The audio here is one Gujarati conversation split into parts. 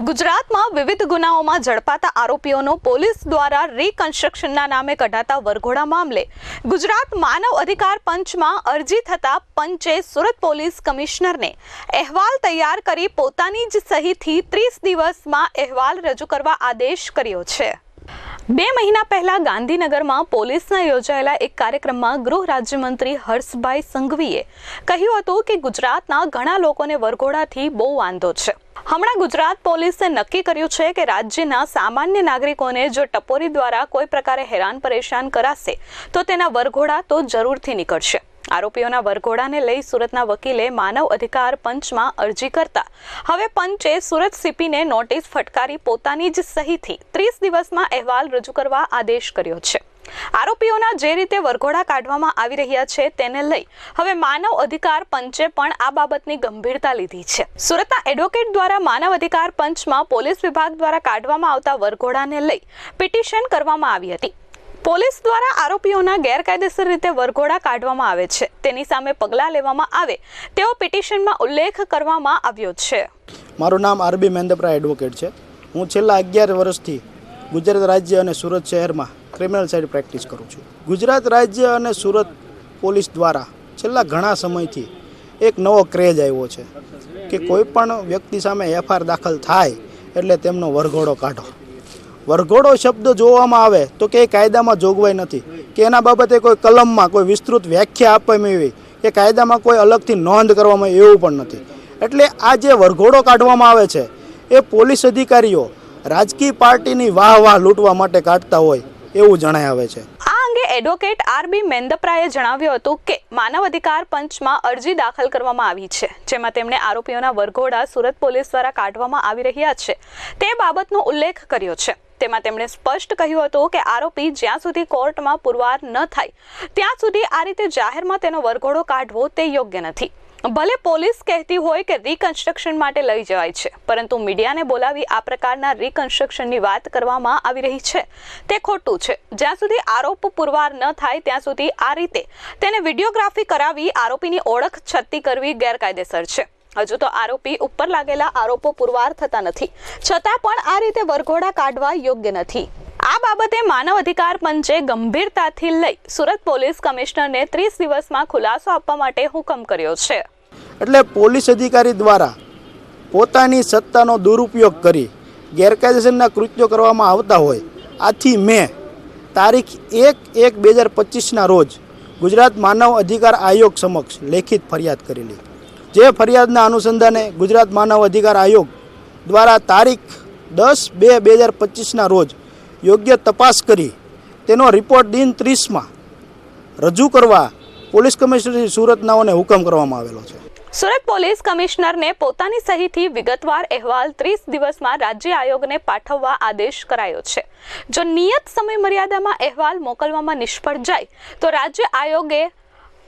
ગુજરાતમાં વિવિધ ગુનાઓમાં ઝડપાતા આરોપીઓનો પોલીસ દ્વારા રીકન્સ્ટ્રક્શનના નામે કઢાતા વરઘોડા મામલે ગુજરાત માનવ અધિકાર પંચમાં અરજી થતા પંચે સુરત પોલીસ કમિશનરને અહેવાલ તૈયાર કરી પોતાની જ સહીથી ત્રીસ દિવસમાં અહેવાલ રજૂ કરવા આદેશ કર્યો છે. બે મહિના પહેલા ગાંધીનગરમાં પોલીસના યોજાયેલા એક કાર્યક્રમમાં ગૃહ રાજ્યમંત્રી હર્ષભાઈ સંઘવીએ કહ્યું હતું કે ગુજરાતના ઘણા લોકોને વરઘોડાથી બહુ વાંધો છે. હમણાં ગુજરાત પોલીસે નક્કી કર્યું છે કે રાજ્યના સામાન્ય નાગરિકોને જો ટપોરી દ્વારા કોઈ પ્રકારે હેરાન પરેશાન કરાશે, તો તેના વરઘોડા તો જરૂરથી નીકળશે. આરોપીઓના વરઘોડાને લઈ સુરતના વકીલે માનવ અધિકાર પંચમાં અરજી કરતા હવે પંચે સુરત સીપીને નોટિસ ફટકારી પોતાની જ સહીથી ત્રીસ દિવસમાં અહેવાલ રજૂ કરવા આદેશ કર્યો છે. આરોપીઓના જે રીતે વરઘોડા કાઢવામાં આવી રહ્યા છે તેને લઈ હવે માનવ અધિકાર પંચે પણ આ બાબતની ગંભીરતા લીધી છે. સુરતના એડવોકેટ દ્વારા માનવ અધિકાર પંચમાં પોલીસ વિભાગ દ્વારા કાઢવામાં આવતા વરઘોડાને લઈ પિટિશન કરવામાં આવી હતી. પોલીસ દ્વારા આરોપીઓના ગેરકાયદેસર રીતે વરઘોડા કાઢવામાં આવે છે. તેની સામે પગલાં લેવામાં આવે તેવો પિટિશનમાં ઉલ્લેખ કરવામાં આવ્યો છે. મારું નામ આરબી મેંદપરા એડવોકેટ છે. હું છેલ્લા અગિયાર વર્ષથી ગુજરાત રાજ્ય અને સુરત શહેરમાં ક્રિમિનલ સાઇડ પ્રેક્ટિસ કરું છું. ગુજરાત રાજ્ય અને સુરત પોલીસ દ્વારા છેલ્લા ઘણા સમયથી એક નવો ક્રેઝ આવ્યો છે કે કોઈ પણ વ્યક્તિ સામે એફઆઈઆર દાખલ થાય એટલે તેમનો વરઘોડો કાઢો. વરઘોડો શબ્દ જોવામાં આવે તો કે એ કાયદામાં જોગવાઈ નથી, કે એના બાબતે કોઈ કલમમાં કોઈ વિસ્તૃત વ્યાખ્યા આપવામાં આવી, કે કાયદામાં કોઈ અલગથી નોંધ કરવામાં એવું પણ નથી. એટલે આ જે વરઘોડો કાઢવામાં આવે છે, એ પોલીસ અધિકારીઓ રાજકીય પાર્ટીની વાહ વાહ લૂંટવા માટે કાઢતા હોય એવું જણાય આવે છે. આ અંગે એડવોકેટ આરબી મેંદપરાએ જણાવ્યું હતું કે માનવ અધિકાર પંચમાં અરજી દાખલ કરવામાં આવી છે, જેમાં તેમણે આરોપીઓના વરઘોડા સુરત પોલીસ દ્વારા કાઢવામાં આવી રહ્યા છે. તે બાબતનો ઉલ્લેખ કર્યો છે. તેમાં તેમણે સ્પષ્ટ કહ્યું હતું કે આરોપી જ્યાં સુધી કોર્ટમાં પુરવાર ન થાય, ત્યાં સુધી આ રીતે જાહેરમાં તેનો વરઘોડો કાઢવો તે યોગ્ય નથી. ભલે પોલીસ કહેતી હોય કે રિકન્સ્ટ્રક્શન માટે લઈ જવાય છે, પરંતુ મીડિયાને બોલાવી આ પ્રકારના રિકન્સ્ટ્રક્શનની વાત કરવામાં આવી રહી છે. તે ખોટું છે. જ્યાં સુધી આરોપ પુરવાર ન થાય, ત્યાં સુધી આ રીતે તેને વિડીયોગ્રાફી કરાવી આરોપીની ઓળખ છતી કરવી ગેરકાયદેસર છે. હજુ તો આરોપી ઉપર લાગેલા આરોપો પુરવાર થતા નથી. છતાં પણ આ રીતે વરઘોડા કાઢવા યોગ્ય નથી. આ બાબતે માનવ અધિકાર પંચે ગંભીરતાથી લઈ સુરત પોલીસ કમિશનરને ત્રીસ દિવસમાં ખુલાસો આપવા માટે હુકમ કર્યો છે. એટલે પોલીસ અધિકારી દ્વારા પોતાની સત્તાનો દુરુપયોગ કરી ગેરકાયદેસરના કૃત્યો કરવામાં આવતા હોય, આથી મેં તારીખ એક એક બે હજાર પચીસના રોજ ગુજરાત માનવ અધિકાર આયોગ સમક્ષ લેખિત ફરિયાદ કરેલી જે ફરિયાદના અનુસંધાને ગુજરાત માનવ અધિકાર આયોગ દ્વારા તારીખ દસ બે બે હજાર પચીસના રોજ યોગ્ય તપાસ કરી, તેનો રિપોર્ટ દિન ત્રીસમાં રજૂ કરવા પોલીસ કમિશનર સુરતનાઓને હુકમ કરવામાં આવેલો છે. સુરત પોલીસ કમિશનરને પોતાની સહીથી વિગતવાર અહેવાલ ત્રીસ દિવસમાં રાજ્ય આયોગને પાઠવવા આદેશ કરાયો છે. જો નિયત સમય મર્યાદામાં અહેવાલ મોકલવામાં નિષ્ફળ જાય, તો રાજ્ય આયોગે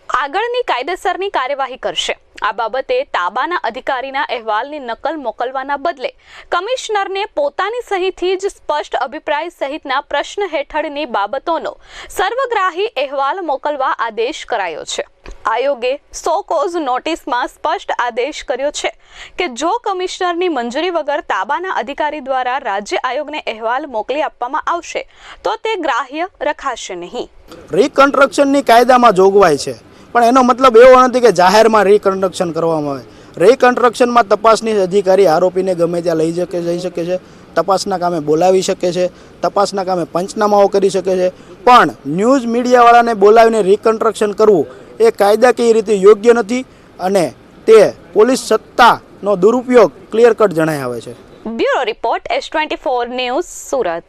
આગળની કાયદેસરની કાર્યવાહી કરશે. આ બાબતે તાબાના અધિકારીના અહેવાલની નકલ મોકલવાના બદલે કમિશનરને પોતાની સહીથી જ સ્પષ્ટ અભિપ્રાય સહિતના પ્રશ્ન હેઠળની બાબતોનો સર્વગ્રાહી અહેવાલ મોકલવા આદેશ કરાયો છે. આયોગે સો કોઝ નોટિસમાં સ્પષ્ટ આદેશ કર્યો છે કે જો કમિશનરની મંજૂરી વગર તાબાના અધિકારી દ્વારા રાજ્ય આયોગને અહેવાલ મોકલી આપવામાં આવશે, તો તે ગ્રાહ્ય રખાશે નહીં. રિકન્સ્ટ્રક્શનની કાયદામાં જોગવાઈ છે. પણ એનો મતલબ એવો નથી કે જાહેરમાં રિકન્સ્ટ્રક્શન કરવામાં આવે. રિકન્સ્ટ્રક્શનમાં તપાસની અધિકારી આરોપીને ગમે ત્યાં લઈ શકે, જઈ શકે છે, તપાસના કામે બોલાવી શકે છે, તપાસના કામે પંચનામાઓ કરી શકે છે. પણ ન્યૂઝ મીડિયાવાળાને બોલાવીને રિકન્સ્ટ્રક્શન કરવું એ કાયદાકીય રીતે યોગ્ય નથી અને તે પોલીસ સત્તાનો દુરુપયોગ ક્લિયર કટ જણાય આવે છે. Bureau report S twenty four news Surat.